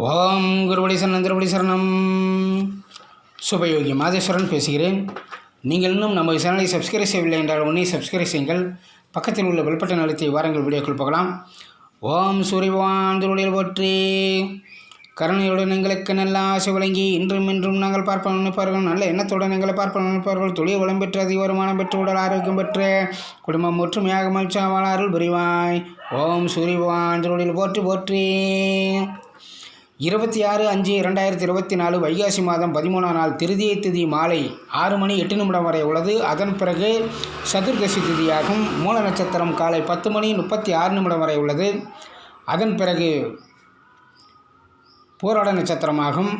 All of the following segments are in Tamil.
ஓம் குருவடி சரணம் திருபடி சரணம். சுபயோகி மாதேஸ்வரன் பேசுகிறேன். நீங்கள் இன்னும் நம்ம சேனலை சப்ஸ்கிரைப் செய்யவில்லை என்றால் உன்னை சப்ஸ்கிரைப் செய்யுங்கள். பக்கத்தில் உள்ள வெல்பட்டன் அழுத்தி வாரங்கள் வீடியோக்கள் போகலாம். ஓம் சூரியவான் திருவடியில் போற்றி. கருணையுடன் எங்களுக்கு நல்ல ஆசை வழங்கி இன்றும் இன்றும் நாங்கள் பார்ப்போம் நினைப்பார்கள். நல்ல எண்ணத்துடன் எங்களை பார்ப்போம் நினைப்பார்கள். தொழில் வளம் பெற்று அதிக வருமானம் பெற்று உடல் ஆரோக்கியம் பெற்று குடும்பம் ஒற்றுமையாக மகிழ்ச்சியாக அருள் புரிவாய். ஓம் சூரியவான் திருவடியில் போற்றி போற்றி. இருபத்தி ஆறு அஞ்சு இரண்டாயிரத்தி இருபத்தி நாலு வைகாசி மாதம் பதிமூணாம் நாள் திருதியை திதி மாலை ஆறு மணி எட்டு நிமிடம் வரை உள்ளது. அதன் பிறகு சதுர்தசி திதியாகும். மூல நட்சத்திரம் காலை பத்து மணி முப்பத்தி ஆறு நிமிடம் வரை உள்ளது. அதன் பிறகு போராட நட்சத்திரமாகும்.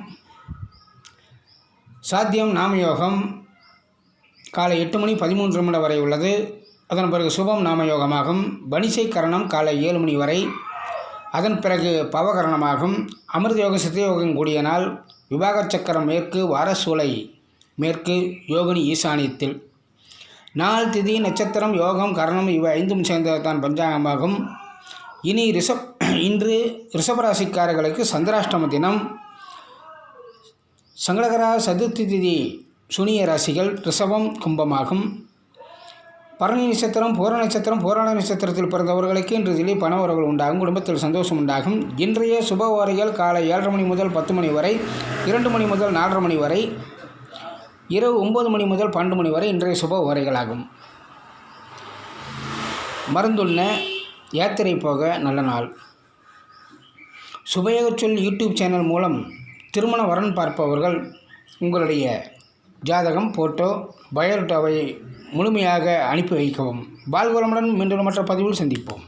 சாத்தியம் நாமயோகம் காலை எட்டு மணி பதிமூன்று நிமிடம் வரை உள்ளது. அதன் பிறகு சுபம் நாமயோகமாகும். பனிசை கரணம் காலை ஏழு மணி வரை. அதன் பிறகு பவகரணமாகும். அமிர்த யோக சித்தயோகம் கூடிய நாள் விவாக சக்கரம் மேற்கு வாரசூலை மேற்கு யோகினி ஈசானியத்தில். நாள் திதி நட்சத்திரம் யோகம் கரணம் இவை ஐந்தும் சேர்ந்ததுதான் பஞ்சாங்கமாகும். இனி ரிஷப் இன்று ரிஷபராசிக்காரர்களுக்கு சந்திராஷ்டம தினம். சங்கடகரா சதுர்த்தி திதி சுனிய ராசிகள் ரிஷபம் கும்பமாகும். பரணி நட்சத்திரம் பூர நட்சத்திரம் பூராண நட்சத்திரத்தில் பிறந்தவர்களுக்கு இன்று திடீர் பண உறவுகள் உண்டாகும் குடும்பத்தில் சந்தோஷம் உண்டாகும். இன்றைய சுப வாரிகள் காலை ஏழரை மணி முதல் பத்து மணி வரை இரண்டு மணி முதல் நாலரை மணி வரை இரவு ஒம்பது மணி முதல் பன்னெண்டு மணி வரை இன்றைய சுப உரைகளாகும் மருந்துள்ள யாத்திரை போக நல்ல நாள். சுபயோகச்சொல் யூடியூப் சேனல் மூலம் திருமண வரன் பார்ப்பவர்கள் உங்களுடைய ஜாதகம் ஃபோட்டோ பயோடேட்டாவை முழுமையாக அனுப்பி வைக்கவும். பால்வளமுடன் மீண்டும் மற்ற பதிவில் சந்திப்போம்.